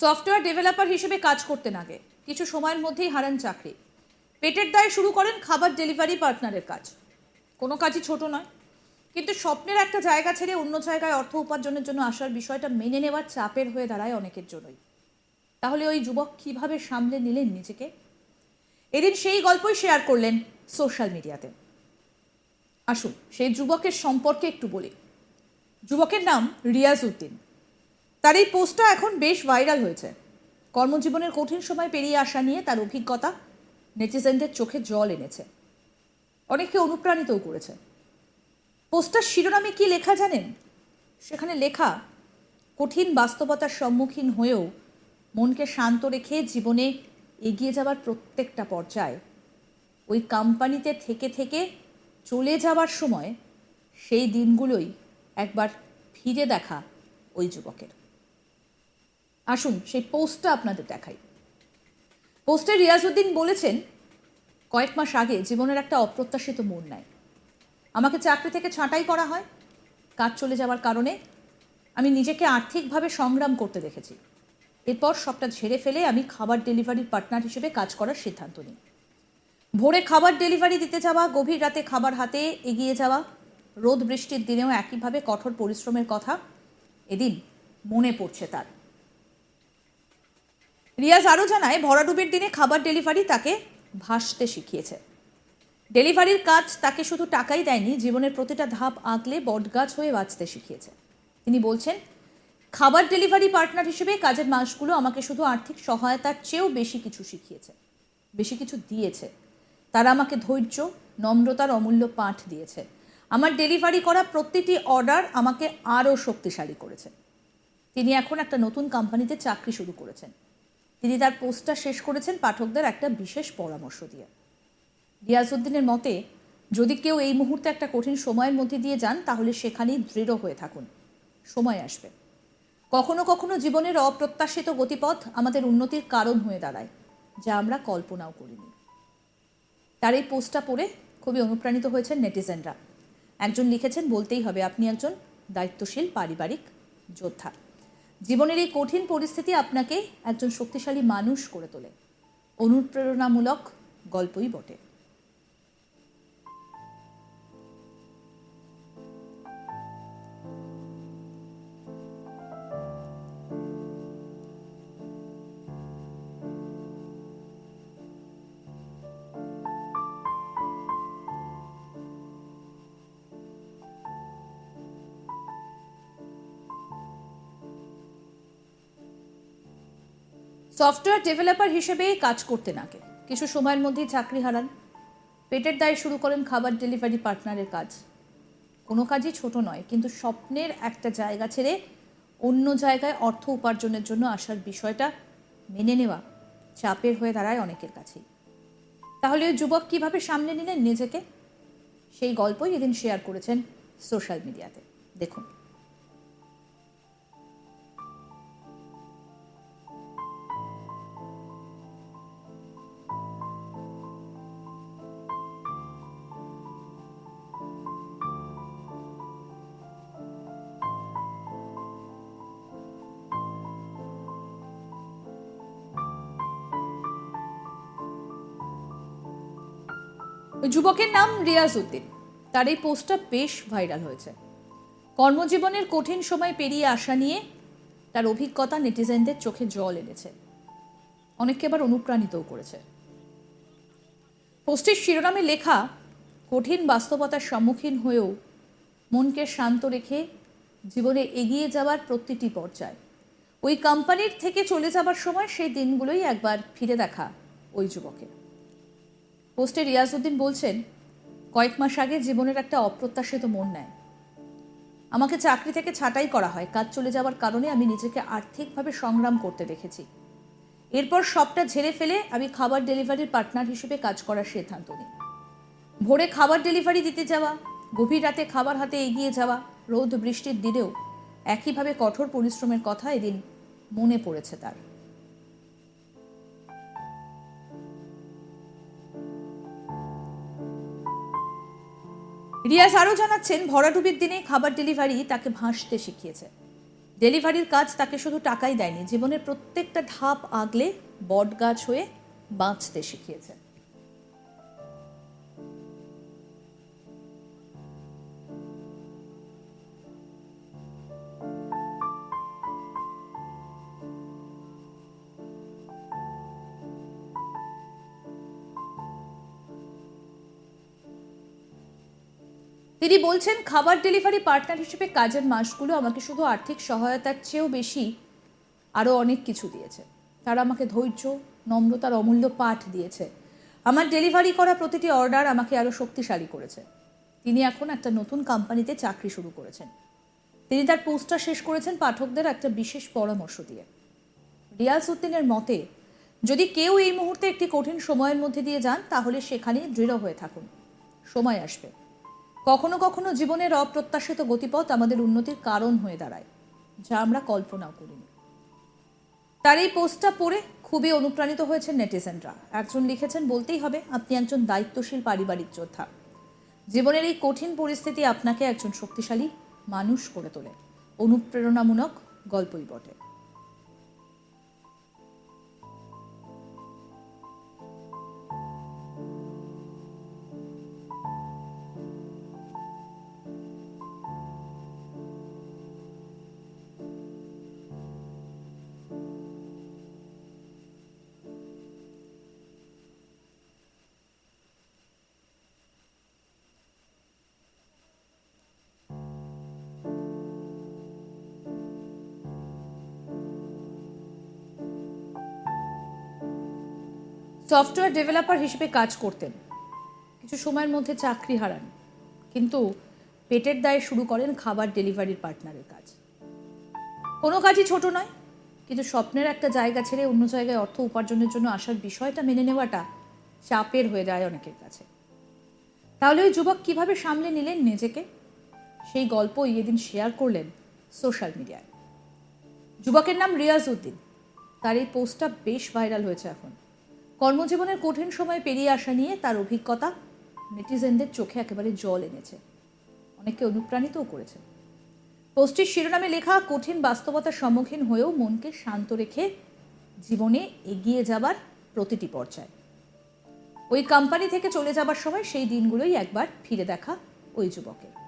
Software developer হিসেবে কাজ করতেন আগে। কিছু সময়ের মধ্যেই হারান চাকরি। পেটের দায়ে শুরু করেন খাবার ডেলিভারি পার্টনারের কাজ। কোনো কাজই ছোট নয়। কিন্তু স্বপ্নের একটা জায়গা ছেড়ে অন্য জায়গায় অর্থ উপার্জনের জন্য আসার বিষয়টা মেনে নেওয়ার চাপের হয়ে দাঁড়ায় অনেকের জন্যই। তাহলে ওই যুবক কীভাবে সামলে নিলেন নিজেকে? এদিন সেই গল্পই শেয়ার করলেন সোশ্যাল মিডিয়াতে। আসুন সেই যুবকের সম্পর্কে একটু বলি। যুবকের নাম রিয়াজ উদ্দিন। তার এই পোস্টটা এখন বেশ ভাইরাল হয়েছে। কর্মজীবনের কঠিন সময় পেরিয়ে আসা নিয়ে তার অভিজ্ঞতা নেটিজেনদের চোখে জল এনেছে। অনেককে অনুপ্রাণিতও করেছে। পোস্টার শিরোনামে কি লেখা জানেন? সেখানে লেখা, কঠিন বাস্তবতার সম্মুখীন হয়েও মনকে শান্ত রেখে জীবনে এগিয়ে যাওয়ার প্রত্যেকটা পর্যায়ে, ওই কোম্পানিতে থেকে থেকে চলে যাবার সময় সেই দিনগুলোই একবার ফিরে দেখা ওই যুবকের। আসুন সেই পোস্টটা আপনাদের দেখাই। পোস্টে রিয়াজউদ্দিন বলেছেন, কয়েক মাস আগে জীবনের একটা অপ্রত্যাশিত মোড় নেয়। আমাকে চাকরি থেকে ছাঁটাই করা হয়, কাজ চলে যাওয়ার কারণে আমি নিজেকে আর্থিকভাবে সংগ্রাম করতে দেখেছি। এরপর সবটা ঝেড়ে ফেলে আমি খাবার ডেলিভারির পার্টনার হিসেবে কাজ করার সিদ্ধান্ত নিই। ভোরে খাবার ডেলিভারি দিতে যাওয়া, গভীর রাতে খাবার হাতে এগিয়ে যাওয়া, রোদ বৃষ্টির দিনেও একইভাবে কঠোর পরিশ্রমের কথা, এদিন মনে পড়ছে তার। রিয়াজ আরও জানায়, ভরাডুবির দিনে খাবার ডেলিভারি তাকে ভাসতে শিখিয়েছে। ডেলিভারির কাজ তাকে শুধু টাকাই দেয়নি, জীবনের প্রতিটা ধাপ আঁকলে বটগাছ হয়ে বাঁচতে শিখিয়েছে। তিনি বলছেন, খাবার ডেলিভারি পার্টনার হিসেবে কাজের মাসগুলো আমাকে শুধু আর্থিক সহায়তার চেয়েও বেশি কিছু শিখিয়েছে, বেশি কিছু দিয়েছে। তারা আমাকে ধৈর্য, নম্রতার অমূল্য পাঠ দিয়েছে। আমার ডেলিভারি করা প্রতিটি অর্ডার আমাকে আরও শক্তিশালী করেছে। তিনি এখন একটা নতুন কোম্পানিতে চাকরি শুরু করেছেন। তিনি তার পোস্টটা শেষ করেছেন পাঠকদের একটা বিশেষ পরামর্শ দিয়ে। রিয়াজউদ্দিনের মতে, যদি কেউ এই মুহূর্তে একটা কঠিন সময়ের মধ্যে দিয়ে যান, তাহলে সেখানেই দৃঢ় হয়ে থাকুন। সময় আসবে। কখনো কখনো জীবনের অপ্রত্যাশিত গতিপথ আমাদের উন্নতির কারণ হয়ে দাঁড়ায়, যা আমরা কল্পনাও করিনি। তার এই পোস্টটা পড়ে খুবই অনুপ্রাণিত হয়েছেন নেটিজেনরা। একজন লিখেছেন, বলতেই হবে, আপনি একজন দায়িত্বশীল পারিবারিক যোদ্ধা। জীবনের এই কঠিন পরিস্থিতি আপনাকে একজন শক্তিশালী মানুষ করে তোলে। অনুপ্রেরণামূলক গল্পই বটে। সফটওয়্যার ডেভেলপার হিসেবে কাজ করতে নাকে কিছু সময়ের মধ্যেই চাকরি হারান। পেটের দায় শুরু করেন খাবার ডেলিভারি পার্টনারের কাজ। কোনো কাজই ছোট নয়, কিন্তু স্বপ্নের একটা জায়গা ছেড়ে অন্য জায়গায় অর্থ উপার্জনের জন্য আসার বিষয়টা মেনে নেওয়া চাপের হয়ে দাঁড়ায় অনেকের কাছেই। তাহলে ওই যুবক কীভাবে সামনে নিলেন নিজেকে? সেই গল্পই এদিন শেয়ার করেছেন সোশ্যাল মিডিয়াতে। দেখুন। যুবকের নাম রিয়াজ উদ্দিন। তার এই পোস্টটা বেশ ভাইরাল হয়েছে। কর্মজীবনের কঠিন সময় পেরিয়ে আসা নিয়ে তার অভিজ্ঞতা নেটিজেনদের চোখে জল এনেছে। অনেককে আবার অনুপ্রাণিতও করেছে। পোস্টের শিরোনামে লেখা, কঠিন বাস্তবতার সম্মুখীন হয়েও মনকে শান্ত রেখে জীবনে এগিয়ে যাওয়ার প্রতিটি পর্যায়। ওই কোম্পানির থেকে চলে যাবার সময় সেই দিনগুলোই একবার ফিরে দেখা ওই যুবকের। পোস্টে রিয়াজউদ্দিন বলছেন, কয়েক মাস আগে জীবনের একটা অপ্রত্যাশিত মন নেয়। আমাকে চাকরি থেকে ছাঁটাই করা হয়। কাজ চলে যাওয়ার কারণে আমি নিজেকে আর্থিকভাবে সংগ্রাম করতে দেখেছি। এরপর সবটা ঝেড়ে ফেলে আমি খাবার ডেলিভারির পার্টনার হিসেবে কাজ করার সিদ্ধান্ত নিই। ভোরে খাবার ডেলিভারি দিতে যাওয়া, গভীর রাতে খাবার হাতে এগিয়ে যাওয়া, রোদ বৃষ্টির দিনেও একইভাবে কঠোর পরিশ্রমের কথা এদিন মনে পড়েছে তার। রিয়াজ আরও জানাচ্ছেন, ভরাডুবির দিনে খাবার ডেলিভারি তাকে ভাসতে শিখিয়েছে। ডেলিভারির কাজ তাকে শুধু টাকাই দেয়নি, জীবনের প্রত্যেকটা ধাপ আগলে বট গাছ হয়ে বাঁচতে শিখিয়েছে। তিনি বলছেন, খাবার ডেলিভারি পার্টনার হিসেবে কাজের মাসগুলো আমাকে শুধু আর্থিক সহায়তার চেয়েও বেশি আরও অনেক কিছু দিয়েছে। তারা আমাকে ধৈর্য, নম্রতার অমূল্য পাঠ দিয়েছে। আমার ডেলিভারি করা প্রতিটি অর্ডার আমাকে আরও শক্তিশালী করেছে। তিনি এখন একটা নতুন কোম্পানিতে চাকরি শুরু করেছেন। তিনি তার পোস্টটা শেষ করেছেন পাঠকদের একটা বিশেষ পরামর্শ দিয়ে। রিয়াজ উদ্দিনের মতে, যদি কেউ এই মুহূর্তে একটি কঠিন সময়ের মধ্যে দিয়ে যান, তাহলে সেখানেই দৃঢ় হয়ে থাকুন। সময় আসবে। কখনো কখনো জীবনের অপ্রত্যাশিত গতিপথ আমাদের উন্নতির কারণ হয়ে দাঁড়ায়, যা আমরা কল্পনাও করিনি। তার এই পোস্টটা পড়ে খুবই অনুপ্রাণিত হয়েছেন নেটিজেনরা। একজন লিখেছেন, বলতেই হবে, আপনি একজন দায়িত্বশীল পারিবারিক যোদ্ধা। জীবনের এই কঠিন পরিস্থিতি আপনাকে একজন শক্তিশালী মানুষ করে তোলে। অনুপ্রেরণামূলক গল্পই বটে। সফটওয়্যার ডেভেলপার হিসেবে কাজ করতেন। কিছু সময়ের মধ্যে চাকরি হারান। কিন্তু পেটের দায়ে শুরু করেন খাবার ডেলিভারির পার্টনারের কাজ। কোনো কাজই ছোট নয়, কিন্তু স্বপ্নের একটা জায়গা ছেড়ে অন্য জায়গায় অর্থ উপার্জনের জন্য আসার বিষয়টা মেনে নেওয়াটা চাপের হয়ে যায় অনেকের কাছে। তাহলে ওই যুবক কীভাবে সামলে নিলেন নিজেকে? সেই গল্পই এদিন শেয়ার করলেন সোশ্যাল মিডিয়ায় যুবকের নাম রিয়াজ উদ্দিন। তার এই পোস্টটা বেশ ভাইরাল হয়েছে এখন। কর্মজীবনের কঠিন সময় পেরিয়ে আসা নিয়ে তার অভিজ্ঞতা নেটিজেনদের চোখে একেবারে জল এনেছে। অনেককে অনুপ্রাণিতও করেছে। পোস্টটির শিরোনামে লেখা, কঠিন বাস্তবতার সম্মুখীন হয়েও মনকে শান্ত রেখে জীবনে এগিয়ে যাবার প্রতিটি পর্যায়ে। ওই কোম্পানি থেকে চলে যাবার সময় সেই দিনগুলোই একবার ফিরে দেখা ওই যুবকের।